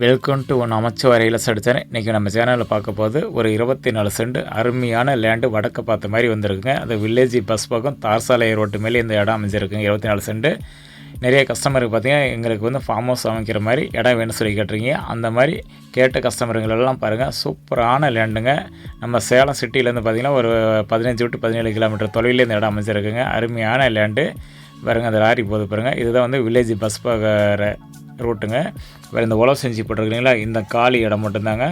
Welcome to one அமைச்சவரையில் சடித்தேன் இன்றைக்கி நம்ம சேனலில் பார்க்க போது ஒரு இருபத்தி நாலு சென்ட் அருமையான லேண்டு வடக்க பார்த்த மாதிரி வந்திருக்குங்க. அது வில்லேஜ் பஸ் பக்கம் தார்சாலை ரோட்டு மேலே இந்த இடம் அமைஞ்சிருக்குங்க. இருபத்தி நாலு சென்ட். நிறைய கஸ்டமருக்கு பார்த்தீங்கன்னா எங்களுக்கு வந்து ஃபார்ம் ஹவுஸ் அமைக்கிற மாதிரி இடம் வேணும்னு சொல்லி கேட்டிருக்கீங்க. அந்த மாதிரி கேட்ட கஸ்டமருங்களெல்லாம் பாருங்கள் சூப்பரான லேண்டுங்க நம்ம சேலம் சிட்டிலேருந்து பார்த்தீங்கன்னா ஒரு பதினஞ்சு விட்டு பதினேழு கிலோமீட்டர் தொலைவில் இந்த இடம் அமைஞ்சிருக்குங்க. அருமையான லேண்டு பாருங்கள் அந்த லாரி போது பாருங்கள் இதுதான் வந்து வில்லேஜ் பஸ் போகிற ரூட்டுங்க. வேறு இந்த உழவு செஞ்சு போட்டிருக்கீங்களா இந்த காலி இடம் மட்டும்தாங்க.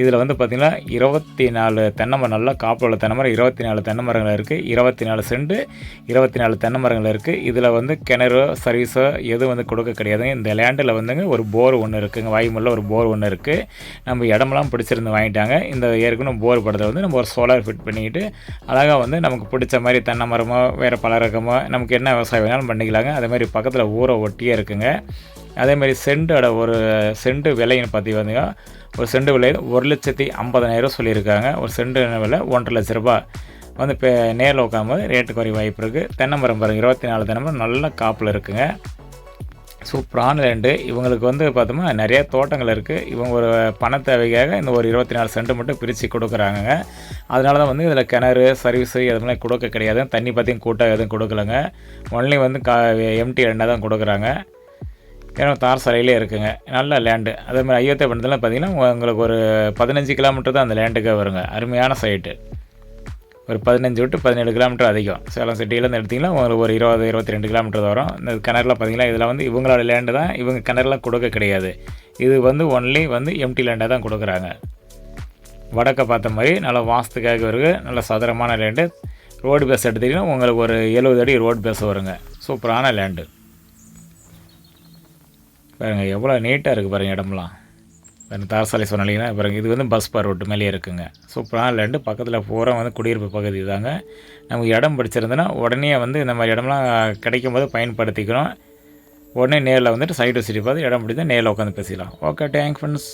இதில் வந்து பார்த்திங்கன்னா இருபத்தி நாலு தென்னை மரம் நல்லா காப்பில் உள்ள தென்னை மரம் இருபத்தி நாலு தென்னை மரங்கள் இருக்குது இருபத்தி நாலு செண்டு இருபத்தி நாலு தென்னை மரங்கள் இருக்குது இதில் வந்து கிணறு சர்வீஸோ எதுவும் வந்து கொடுக்க கிடையாதுங்க. இந்த லேண்டில் வந்துங்க ஒரு போர் ஒன்று இருக்குதுங்க வாயுமல்ல ஒரு போர் ஒன்று இருக்குது நம்ம இடமெல்லாம் பிடிச்சிருந்து வாங்கிட்டாங்க. இந்த ஏற்கனவே போர் படத்தில் வந்து நம்ம ஒரு சோலார் ஃபிட் பண்ணிக்கிட்டு அழகாக வந்து நமக்கு பிடிச்ச மாதிரி தென்னை மரமோ வேறு பல ரகமோ நமக்கு என்ன விவசாயம் வேணாலும் பண்ணிக்கலாங்க. அதே மாதிரி பக்கத்தில் ஊரை ஒட்டியே இருக்குங்க. அதேமாதிரி செண்டோட ஒரு செண்டு விலைன்னு பார்த்தீங்கன்னா ஒரு செண்டு விலை ஒரு லட்சத்தி ஐம்பதனாயிரம் சொல்லியிருக்காங்க. ஒரு செண்டு விலை ஒன்றரை லட்ச ரூபா வந்து இப்போ நேரில் உட்காந்து ரேட்டு குறை வாய்ப்பு இருக்குது தென்னை மரம் பாருங்கள் இருபத்தி நாலு தென்னை மரம் நல்ல காப்பில் இருக்குங்க. சூப்பரான ரெண்டு. இவங்களுக்கு வந்து பார்த்தோம்னா நிறைய தோட்டங்கள் இருக்குது இவங்க ஒரு பண தேவைக்காக இந்த ஒரு இருபத்தி நாலு சென்ட் மட்டும் பிரித்து கொடுக்குறாங்க அதனால தான் வந்து இதில் கிணறு சர்வீஸு எதுவுமே கொடுக்க கிடையாது. தண்ணி பற்றியும் கூட்டம் எதுவும் கொடுக்கலங்க. ஒன்லி வந்து கா எம்டி ரெண்டாக தான் கொடுக்குறாங்க. ஏன்னா தார் சாலையிலே இருக்குங்க. நல்ல லேண்டு அதே மாதிரி ஐயோத்திய பண்ணத்தில் பார்த்தீங்கன்னா உங்களுக்கு ஒரு பதினஞ்சு கிலோமீட்டர் தான் அந்த லேண்டுக்கே வருங்க. அருமையான சைட்டு ஒரு பதினஞ்சு விட்டு பதினேழு கிலோமீட்டர் அதிகம். சேலம் சிட்டியிலேருந்து எடுத்திங்கன்னா உங்களுக்கு ஒரு இருபது இருபத்தி ரெண்டு கிலோமீட்டர் வரும். இந்த கிணறுல பார்த்தீங்கன்னா இதில் வந்து இவங்களோட லேண்டு தான். இவங்க கிணறுலாம் கொடுக்க கிடையாது. இது வந்து ஒன்லி வந்து எம்டி லேண்டாக தான் கொடுக்குறாங்க. வடக்கை பார்த்த மாதிரி நல்லா வாசத்துக்காக இருக்குது நல்ல சதுரமான லேண்டு ரோடு பேஸ் எடுத்திங்கன்னா உங்களுக்கு ஒரு எழுபது அடி ரோடு பேஸ் வருங்க. சூப்பரான லேண்டு பாருங்கள் எவ்வளோ நீட்டாக இருக்குது பாருங்கள் இடம்லாம். பாருங்க தாரசாலை சொன்னாலிங்கன்னா பாருங்கள் இது வந்து பஸ் பார் ரோட்டு மேலேயே இருக்குங்க. சூப்பராக லேண்டு பக்கத்தில் பூரா வந்து குடியிருப்பு பகுதி தாங்க நமக்கு இடம் பிடிச்சிருந்ததுன்னா உடனே வந்து இந்த மாதிரி இடம்லாம் கிடைக்கும் போது பயன்படுத்திக்கிறோம். உடனே நேரில் வந்துட்டு சைடு சிட்டி பார்த்து இடம் பிடிச்சா நேரில் உட்காந்து பேசிக்கலாம் ஓகே தேங்க் ஃப்ரெண்ட்ஸ்